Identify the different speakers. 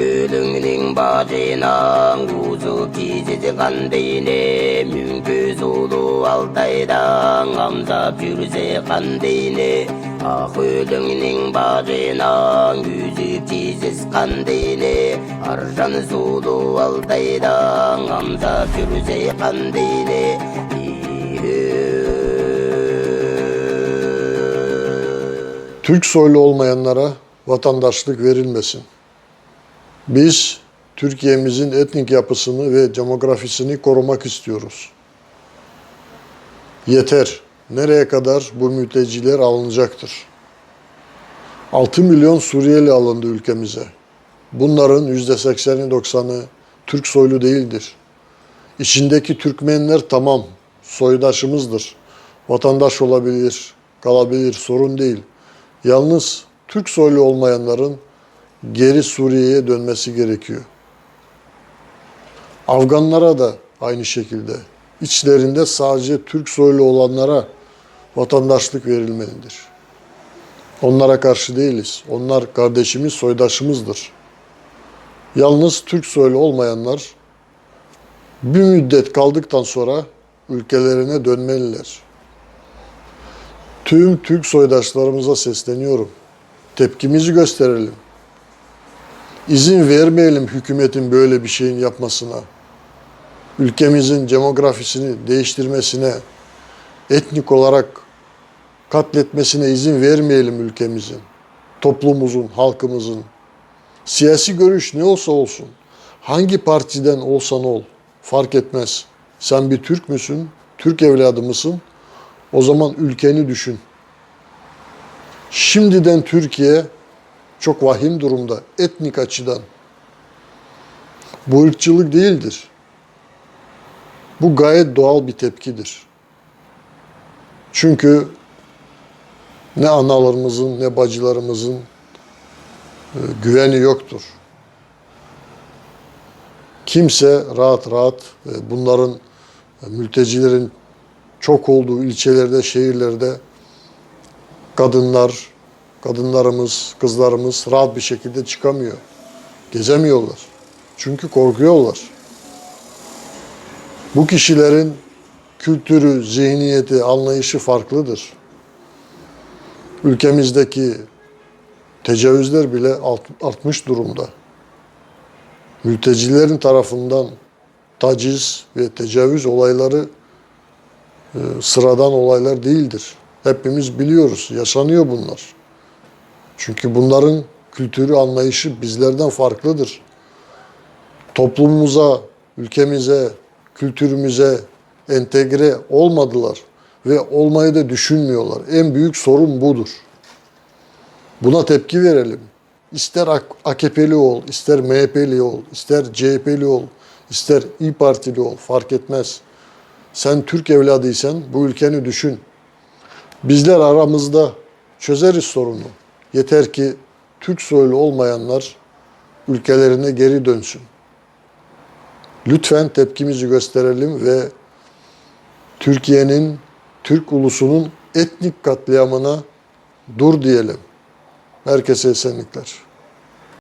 Speaker 1: Gülüngning bacına Uzu kizici kandine Mümkü sulu altaydan Gamza pürze kandine Ah ölüngning bacına Yüzü kiziz kandine Arjan sulu altaydan Gamza pürze kandine
Speaker 2: Türk soylu olmayanlara vatandaşlık verilmesin. Biz Türkiye'mizin etnik yapısını ve demografisini korumak istiyoruz. Yeter. Nereye kadar bu mülteciler alınacaktır? 6 milyon Suriyeli alındı ülkemize. Bunların %80'i 90'ı Türk soylu değildir. İçindeki Türkmenler tamam soydaşımızdır. Vatandaş olabilir, kalabilir, sorun değil. Yalnız Türk soylu olmayanların geri Suriye'ye dönmesi gerekiyor. Afganlara da aynı şekilde. İçlerinde sadece Türk soylu olanlara vatandaşlık verilmelidir. Onlara karşı değiliz. Onlar kardeşimiz, soydaşımızdır. Yalnız Türk soylu olmayanlar bir müddet kaldıktan sonra ülkelerine dönmeliler. Tüm Türk soydaşlarımıza sesleniyorum. Tepkimizi gösterelim. İzin vermeyelim hükümetin böyle bir şeyin yapmasına. Ülkemizin demografisini değiştirmesine, etnik olarak katletmesine izin vermeyelim ülkemizin. Toplumumuzun, halkımızın. Siyasi görüş ne olsa olsun, hangi partiden olsan ol, fark etmez. Sen bir Türk müsün, Türk evladı mısın? O zaman ülkeni düşün. Şimdiden Türkiye çok vahim durumda etnik açıdan. Bu ırkçılık değildir. Bu gayet doğal bir tepkidir. Çünkü ne analarımızın ne bacılarımızın e, güveni yoktur. Kimse rahat rahat e, bunların e, mültecilerin çok olduğu ilçelerde, şehirlerde kadınlar, kadınlarımız, kızlarımız rahat bir şekilde çıkamıyor. Gezemiyorlar. Çünkü korkuyorlar. Bu kişilerin kültürü, zihniyeti, anlayışı farklıdır. Ülkemizdeki tecavüzler bile art- artmış durumda. Mültecilerin tarafından taciz ve tecavüz olayları e, sıradan olaylar değildir. Hepimiz biliyoruz, yaşanıyor bunlar. Çünkü bunların kültürü, anlayışı bizlerden farklıdır. Toplumumuza, ülkemize, kültürümüze entegre olmadılar ve olmayı da düşünmüyorlar. En büyük sorun budur. Buna tepki verelim. İster AK- AKP'li ol, ister MHP'li ol, ister CHP'li ol, ister İyi Partili ol fark etmez. Sen Türk evladıysan bu ülkeni düşün. Bizler aramızda çözeriz sorunu. Yeter ki Türk soylu olmayanlar ülkelerine geri dönsün. Lütfen tepkimizi gösterelim ve Türkiye'nin, Türk ulusunun etnik katliamına dur diyelim. Herkese esenlikler.